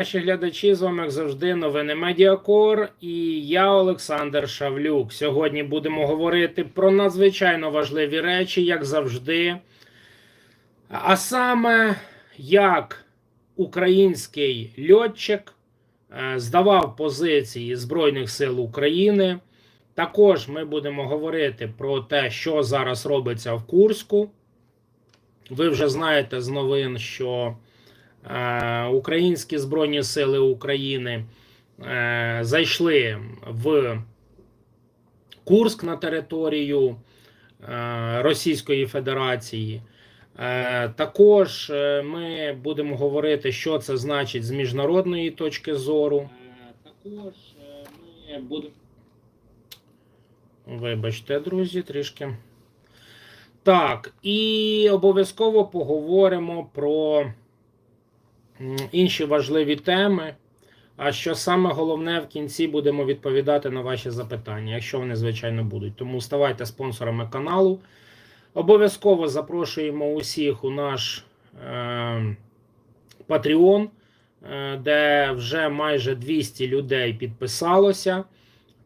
Наші глядачі з вами як завжди новини Медіакор і я Олександр Шавлюк. Сьогодні будемо говорити про надзвичайно важливі речі, як завжди. А саме, як український льотчик е, здавав позиції Збройних сил України. Також ми будемо говорити про те, що зараз робиться в Курську. Ви вже знаєте з новин, що Українські Збройні Сили України е, зайшли в Курск на територію е, Російської Федерації. Е, Також е, ми будемо говорити, що це значить з міжнародної точки зору. Е, Також е, ми будемо. Вибачте, друзі, трішки. Так, і обов'язково поговоримо про інші важливі теми. А що саме головне в кінці будемо відповідати на ваші запитання, якщо вони, звичайно, будуть. Тому ставайте спонсорами каналу. Обов'язково запрошуємо усіх у наш е, е, де вже майже 200 людей підписалося.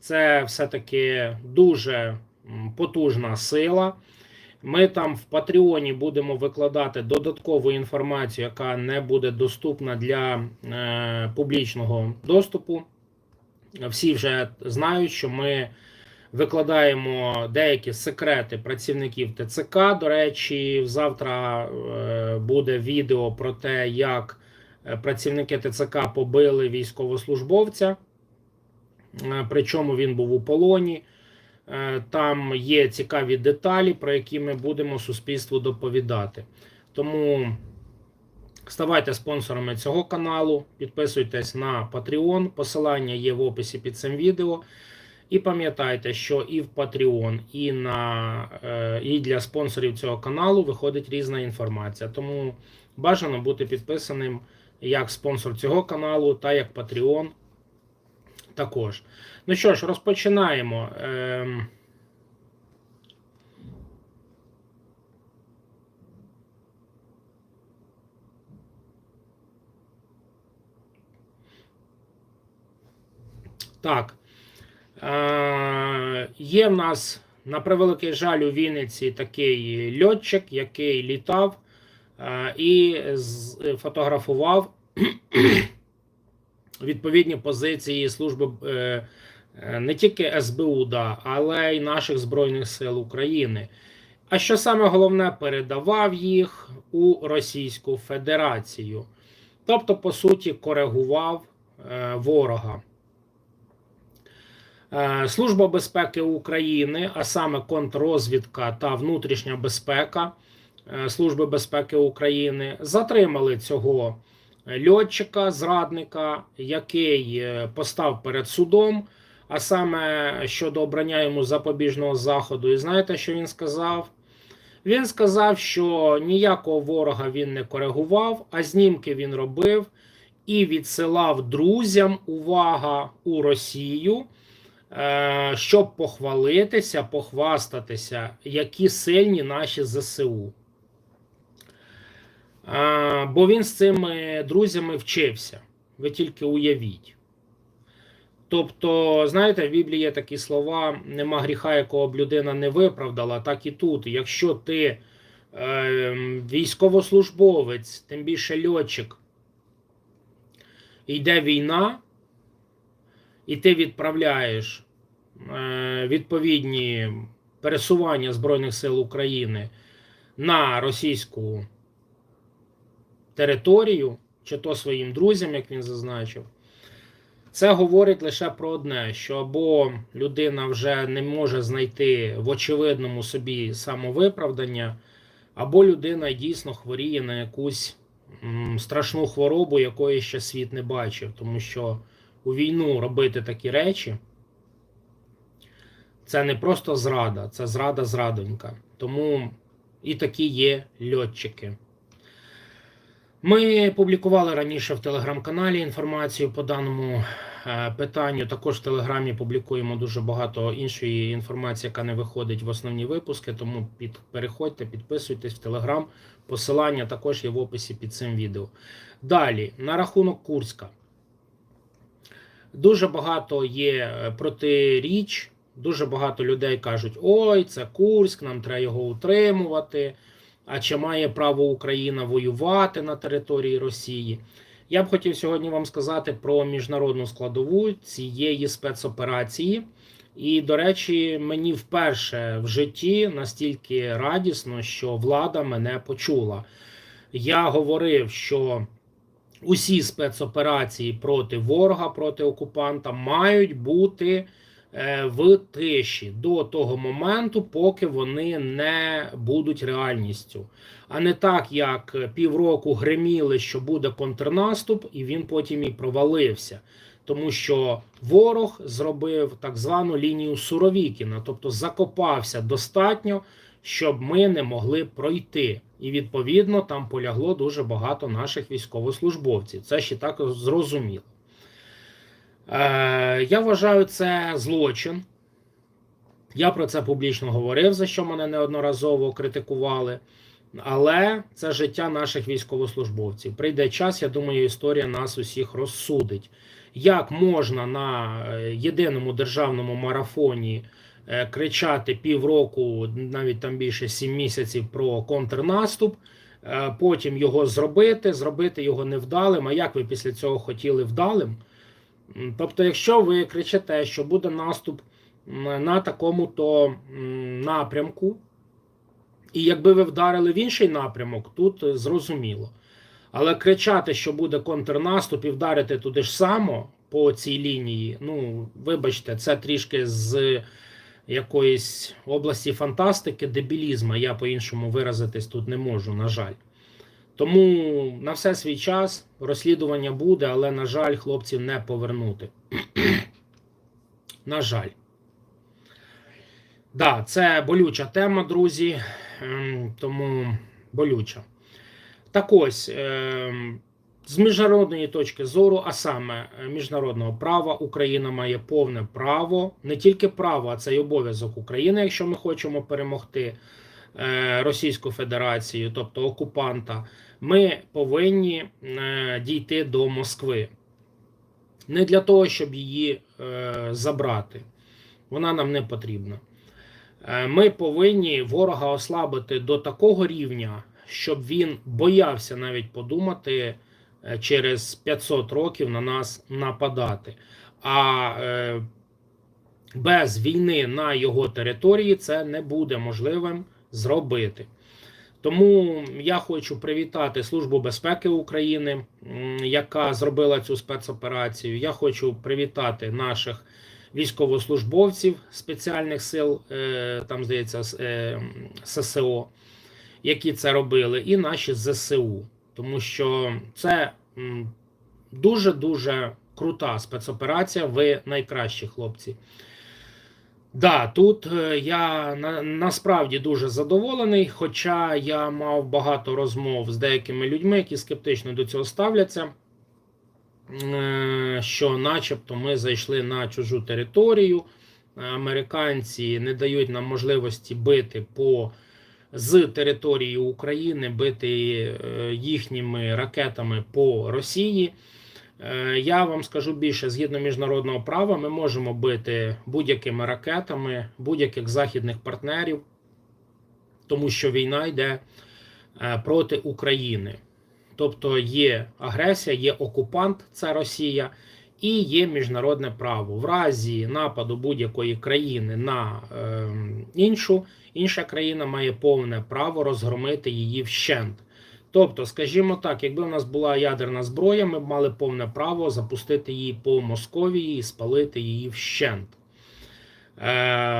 Це все-таки дуже потужна сила. Ми там в Патреоні будемо викладати додаткову інформацію, яка не буде доступна для е, публічного доступу. Всі вже знають, що ми викладаємо деякі секрети працівників ТЦК. До речі, завтра е, буде відео про те, як е, працівники ТЦК побили військовослужбовця. Е, Причому він був у полоні. Е, Там є цікаві деталі, про які ми будемо суспільству доповідати. Тому ставайте спонсорами цього каналу, підписуйтесь на Patreon, посилання є в описі під цим відео. І пам'ятайте, що і в Patreon, і, на, е, і для спонсорів цього каналу виходить різна інформація. Тому бажано бути підписаним як спонсор цього каналу, та як Patreon також. Ну що ж, розпочинаємо. Ем... Так. Е, є в нас, на превеликий жаль, у Вінниці такий льотчик, який літав е, і фотографував відповідні позиції служби е, е, не тільки СБУ, да, але й наших Збройних сил України. А що саме головне, передавав їх у Російську Федерацію. Тобто, по суті, коригував е, ворога. Служба безпеки України, а саме контррозвідка та внутрішня безпека Служби безпеки України, затримали цього льотчика, зрадника, який е, постав перед судом, а саме щодо обрання йому запобіжного заходу. І знаєте, що він сказав? Він сказав, що ніякого ворога він не коригував, а знімки він робив і відсилав друзям увага у Росію. Е, щоб похвалитися, похвастатися, які сильні наші ЗСУ. Е, бо він з цими друзями вчився. Ви тільки уявіть. Тобто, знаєте, в Біблії є такі слова: нема гріха, якого б людина не виправдала, так і тут. Якщо ти е, військовослужбовець, тим більше льотчик, йде війна, і ти відправляєш е, відповідні пересування Збройних сил України на російську територію, чи то своїм друзям, як він зазначив, це говорить лише про одне: що або людина вже не може знайти в очевидному собі самовиправдання, або людина дійсно хворіє на якусь страшну хворобу, якої ще світ не бачив, тому що у війну робити такі речі, це не просто зрада, це зрада зрадонька. Тому і такі є льотчики. Ми публікували раніше в телеграм-каналі інформацію по даному е, питанню. Також в телеграмі публікуємо дуже багато іншої інформації, яка не виходить в основні випуски. Тому під, переходьте, підписуйтесь в телеграм. Посилання також є в описі під цим відео. Далі, на рахунок Курська. Дуже багато є е, протиріч, дуже багато людей кажуть: ой, це Курськ, нам треба його утримувати. А чи має право Україна воювати на території Росії? Я б хотів сьогодні вам сказати про міжнародну складову цієї спецоперації. І, до речі, мені вперше в житті настільки радісно, що влада мене почула. Я говорив, що усі спецоперації проти ворога, проти окупанта мають бути в тиші до того моменту, поки вони не будуть реальністю. А не так, як півроку гриміли, що буде контрнаступ, і він потім і провалився. Тому що ворог зробив так звану лінію Суровікіна, тобто закопався достатньо, щоб ми не могли пройти. І відповідно там полягло дуже багато наших військовослужбовців. Це ще так зрозуміло. Е, Я вважаю це злочин. Я про це публічно говорив, за що мене неодноразово критикували. Але це життя наших військовослужбовців. Прийде час, я думаю, історія нас усіх розсудить. Як можна на е, єдиному державному марафоні е, кричати півроку, навіть там більше сім місяців про контрнаступ, потім його зробити, зробити його невдалим. А як ви після цього хотіли вдалим? Тобто, якщо ви кричите, що буде наступ на такому-то напрямку, і якби ви вдарили в інший напрямок, тут е, зрозуміло. Але кричати, що буде контрнаступ і вдарити туди ж само по цій лінії, ну, вибачте, це трішки з якоїсь області фантастики, дебілізму. Я по-іншому виразитись тут не можу, на жаль. Тому на все свій час розслідування буде, але, на жаль, хлопців не повернути. на жаль. Да, це болюча тема, друзі. Ем, Тому болюча. Так ось, ем, з міжнародної точки зору, а саме е, міжнародного права, Україна має повне право, не тільки право, а це й обов'язок України, якщо ми хочемо перемогти е, Російську Федерацію, тобто окупанта, ми повинні е, дійти до Москви. Не для того, щоб її е, забрати. Вона нам не потрібна. Е, Ми повинні ворога ослабити до такого рівня, щоб він боявся навіть подумати через 500 років на нас нападати. А без війни на його території це не буде можливим зробити. Тому я хочу привітати Службу безпеки України, яка зробила цю спецоперацію. Я хочу привітати наших військовослужбовців спеціальних сил, е, там здається, е, ССО, які це робили, і наші ЗСУ, тому що це дуже-дуже крута спецоперація. Ви найкращі хлопці. Да, тут е, я на, насправді дуже задоволений, хоча я мав багато розмов з деякими людьми, які скептично до цього ставляться. Е, що начебто ми зайшли на чужу територію. Американці не дають нам можливості бити по з території України, бити е, їхніми ракетами по Росії. Е, Я вам скажу більше, згідно міжнародного права, ми можемо бити будь-якими ракетами будь-яких західних партнерів, тому що війна йде е, проти України. Тобто є агресія, є окупант, це Росія, і є міжнародне право. В разі нападу будь-якої країни на е, іншу, інша країна має повне право розгромити її вщент. Тобто, скажімо так, якби у нас була ядерна зброя, ми б мали повне право запустити її по Московії і спалити її вщент. Е,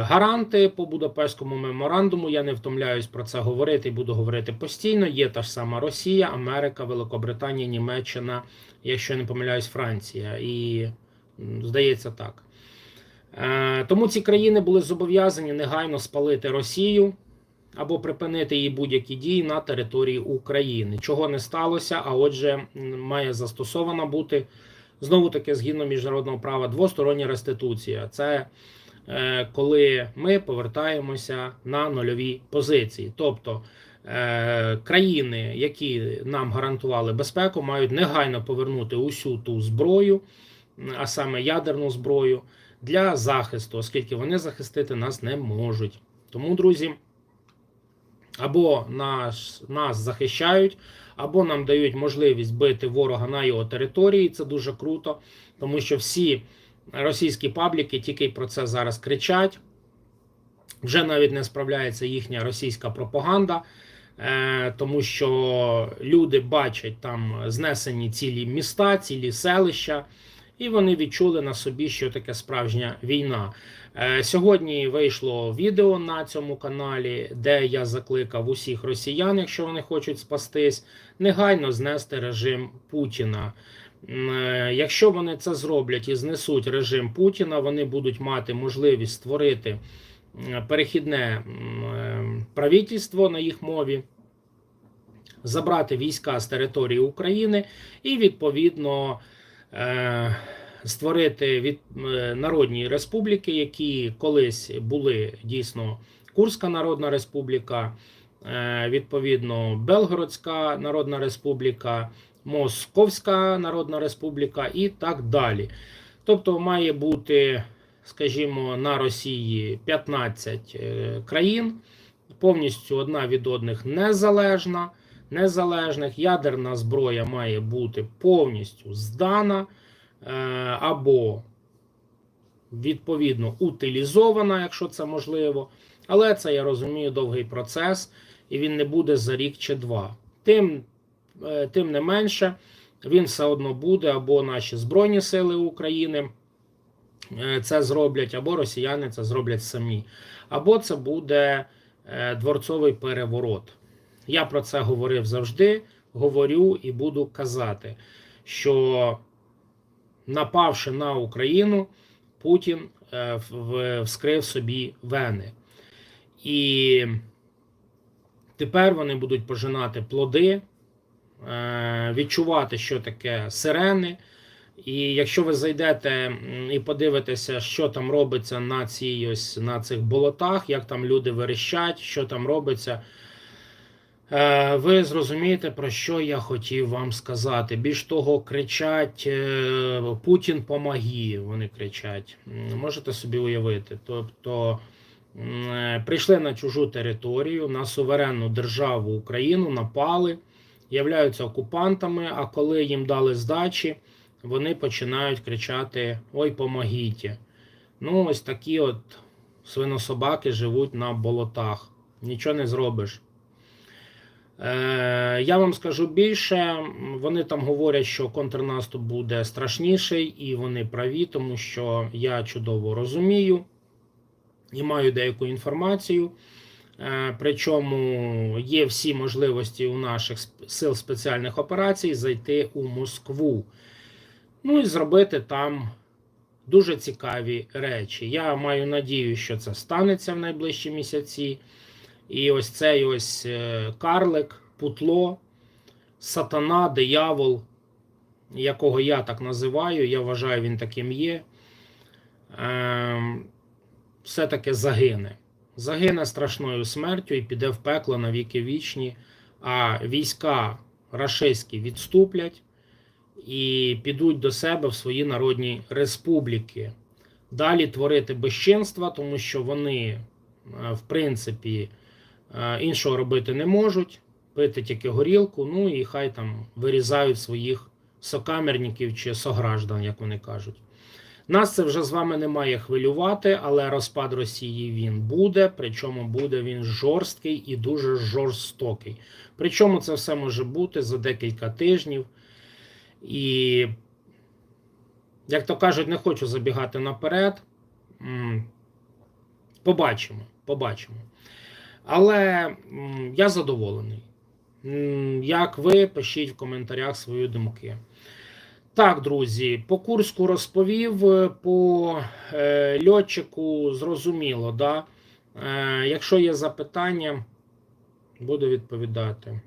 Гаранти по Будапештському меморандуму, я не втомляюсь про це говорити і буду говорити постійно. Є та ж сама Росія, Америка, Великобританія, Німеччина, якщо не помиляюсь, Франція. І здається так. Е, Тому ці країни були зобов'язані негайно спалити Росію або припинити її будь-які дії на території України. Чого не сталося, а отже, має застосована бути знову таки згідно міжнародного права двостороння реституція. Це е, коли ми повертаємося на нульові позиції. Тобто е, країни, які нам гарантували безпеку, мають негайно повернути усю ту зброю, а саме ядерну зброю, для захисту, оскільки вони захистити нас не можуть. Тому, друзі, або нас, нас захищають, або нам дають можливість бити ворога на його території. Це дуже круто, тому що всі російські пабліки тільки про це зараз кричать. Вже навіть не справляється їхня російська пропаганда, е, тому що люди бачать там знесені цілі міста, цілі селища, і вони відчули на собі, що таке справжня війна. Е, Сьогодні вийшло відео на цьому каналі, де я закликав усіх росіян, якщо вони хочуть спастись, негайно знести режим Путіна. Е, Якщо вони це зроблять і знесуть режим Путіна, вони будуть мати можливість створити перехідне е, правительство на їх мові, забрати війська з території України і відповідно створити від е, народні республіки, які колись були дійсно Курська Народна Республіка, е, відповідно Белгородська Народна Республіка, Московська Народна Республіка і так далі. Тобто має бути, скажімо, на Росії 15 е, країн, повністю одна від одних незалежна. Незалежних ядерна зброя має бути повністю здана е, або відповідно утилізована, якщо це можливо. Але це я розумію довгий процес, і він не буде за рік чи два. Тим, е, тим не менше, він все одно буде, або наші Збройні Сили України е, це зроблять, або росіяни це зроблять самі, або це буде дворцовий переворот. Я про це говорив завжди, говорю і буду казати, що напавши на Україну, Путін е, вскрив собі вени. І тепер вони будуть пожинати плоди, е, відчувати, що таке сирени. І якщо ви зайдете і подивитеся, що там робиться на цій ось на цих болотах, як там люди верещать, що там робиться, ви зрозумієте, про що я хотів вам сказати. Більш того, кричать е, Путін помоги. Вони кричать. Можете собі уявити. Тобто е, прийшли на чужу територію, на суверенну державу Україну, напали, являються окупантами. А коли їм дали здачі, вони починають кричати: Ой, помогіть. Ну, ось такі от свинособаки живуть на болотах. Нічого не зробиш. Е, я вам скажу більше, вони там говорять, що контрнаступ буде страшніший, і вони праві, тому що я чудово розумію і маю деяку інформацію. Е, Причому є всі можливості у наших сил спеціальних операцій зайти у Москву. Ну і зробити там дуже цікаві речі. Я маю надію, що це станеться в найближчі місяці. І ось цей ось е, карлик, путло, сатана, диявол, якого я так називаю, я вважаю, він таким є. Ем, все-таки загине. Загине страшною смертю і піде в пекло на віки вічні, а війська рашистські відступлять і підуть до себе в свої народні республіки. Далі творити безчинства, тому що вони, е, в принципі, іншого робити не можуть, пити тільки горілку, ну і хай там вирізають своїх сокамерників чи сограждан, як вони кажуть. Нас це вже з вами не має хвилювати, але розпад Росії він буде, причому буде він жорсткий і дуже жорстокий. Причому це все може бути за декілька тижнів. І, як то кажуть, не хочу забігати наперед. Побачимо, побачимо. Але я задоволений. Як ви, пишіть в коментарях свої думки. Так, друзі, по Курську розповів, по е, льотчику зрозуміло, да? Е, якщо є запитання, буду відповідати.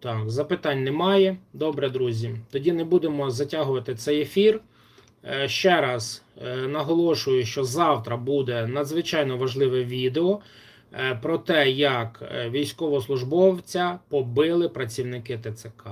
Так, запитань немає. Добре, друзі. Тоді не будемо затягувати цей ефір. Е, Ще раз е, наголошую, що завтра буде надзвичайно важливе відео е, про те, як військовослужбовця побили працівники ТЦК.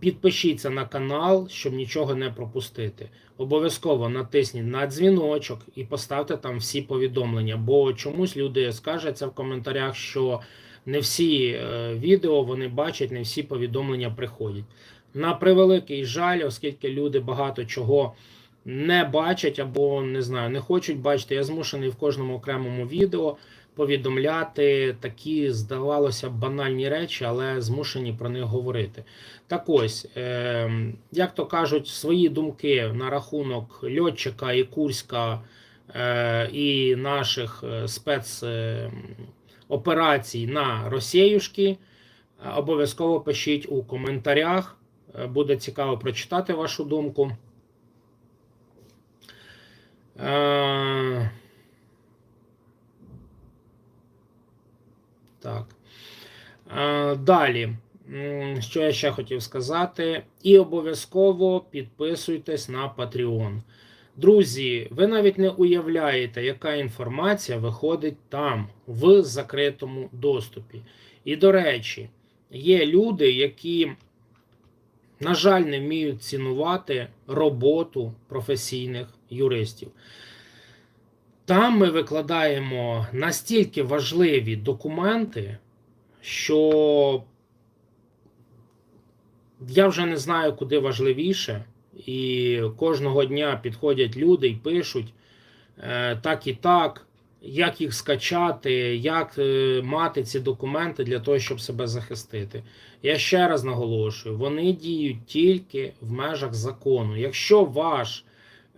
Підпишіться на канал, щоб нічого не пропустити. Обов'язково натисніть на дзвіночок і поставте там всі повідомлення, бо чомусь люди скажуться в коментарях, що не всі відео вони бачать, не всі повідомлення приходять. На превеликий жаль, оскільки люди багато чого не бачать або не знаю, не хочуть бачити, я змушений в кожному окремому відео повідомляти такі, здавалося банальні речі, але змушені про них говорити. Так ось, е, як то кажуть, свої думки на рахунок льотчика і Курська е, і наших е, спецоперацій на Росіюшки, е, обов'язково пишіть у коментарях. Е, Буде цікаво прочитати вашу думку. Е, Так. Е, Далі. Що я ще хотів сказати? І обов'язково підписуйтесь на Patreon. Друзі, ви навіть не уявляєте, яка інформація виходить там, в закритому доступі. І, до речі, є люди, які, на жаль, не вміють цінувати роботу професійних юристів. Там ми викладаємо настільки важливі документи, що я вже не знаю, куди важливіше. І кожного дня підходять люди і пишуть е, так і так, як їх скачати, як е, мати ці документи для того, щоб себе захистити. Я ще раз наголошую: вони діють тільки в межах закону. Якщо ваш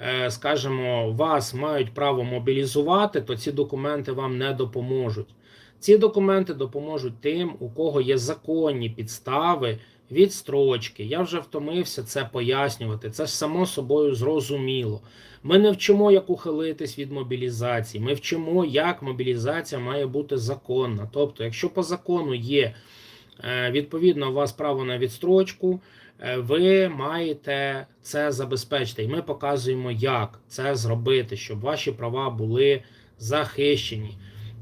е, скажімо, вас мають право мобілізувати, то ці документи вам не допоможуть. Ці документи допоможуть тим, у кого є законні підстави відстрочки. Я вже втомився це пояснювати. Це ж само собою зрозуміло. Ми не вчимо, як ухилитись від мобілізації. Ми вчимо, як мобілізація має бути законна. Тобто, якщо по закону є е, відповідно у вас право на відстрочку, е, ви маєте це забезпечити. І ми показуємо, як це зробити, щоб ваші права були захищені.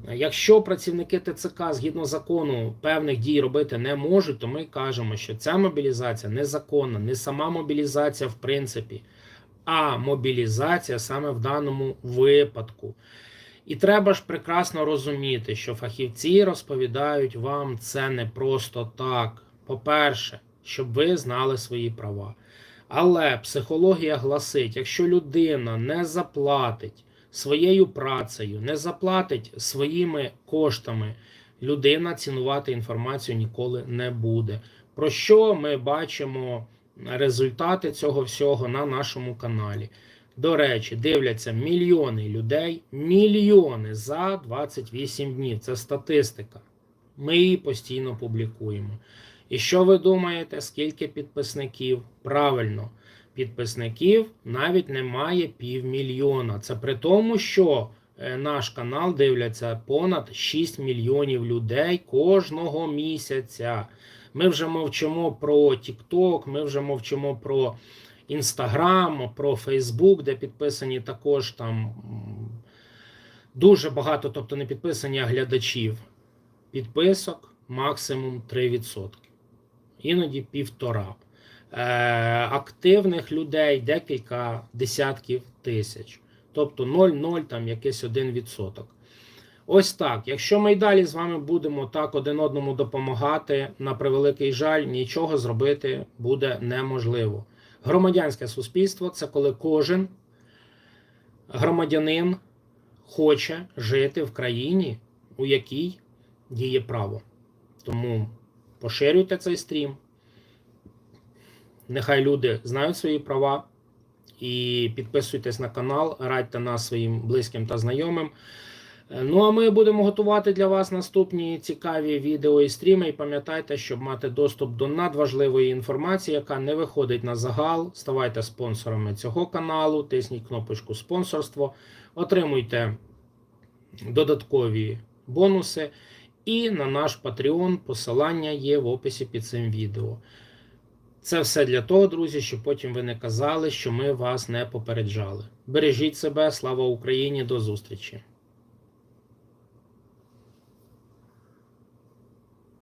Якщо працівники ТЦК згідно закону певних дій робити не можуть, то ми кажемо, що ця мобілізація незаконна, не сама мобілізація в принципі, а мобілізація саме в даному випадку. І треба ж прекрасно розуміти, що фахівці розповідають вам це не просто так. По-перше, щоб ви знали свої права. Але психологія гласить, якщо людина не заплатить своєю працею, не заплатить своїми коштами, людина цінувати інформацію ніколи не буде. Про що ми бачимо результати цього всього на нашому каналі? До речі, дивляться мільйони людей, мільйони за 28 днів. Це статистика. Ми її постійно публікуємо. І що ви думаєте, скільки підписників? Правильно, підписників навіть немає півмільйона. Це при тому, що е, наш канал дивляться понад 6 мільйонів людей кожного місяця. Ми вже мовчимо про TikTok, ми вже мовчимо про Instagram, про Facebook, де підписані також там дуже багато, тобто не підписані, а глядачів. Підписок максимум 3%. Іноді півтора. Е, активних людей декілька десятків тисяч. Тобто 0,0 там якийсь 1%. Ось так. Якщо ми й далі з вами будемо так один одному допомагати, на превеликий жаль, нічого зробити буде неможливо. Громадянське суспільство це коли кожен громадянин хоче жити в країні, у якій діє право. Тому поширюйте цей стрім. Нехай люди знають свої права. І підписуйтесь на канал, радьте нас своїм близьким та знайомим. Е, Ну а ми будемо готувати для вас наступні цікаві відео і стріми. І пам'ятайте, щоб мати доступ до надважливої інформації, яка не виходить на загал. Ставайте спонсорами цього каналу, тисніть кнопочку спонсорство, отримуйте додаткові бонуси. І на наш Patreon посилання є в описі під цим відео. Це все для того, друзі, щоб потім ви не казали, що ми вас не попереджали. Бережіть себе, слава Україні, до зустрічі!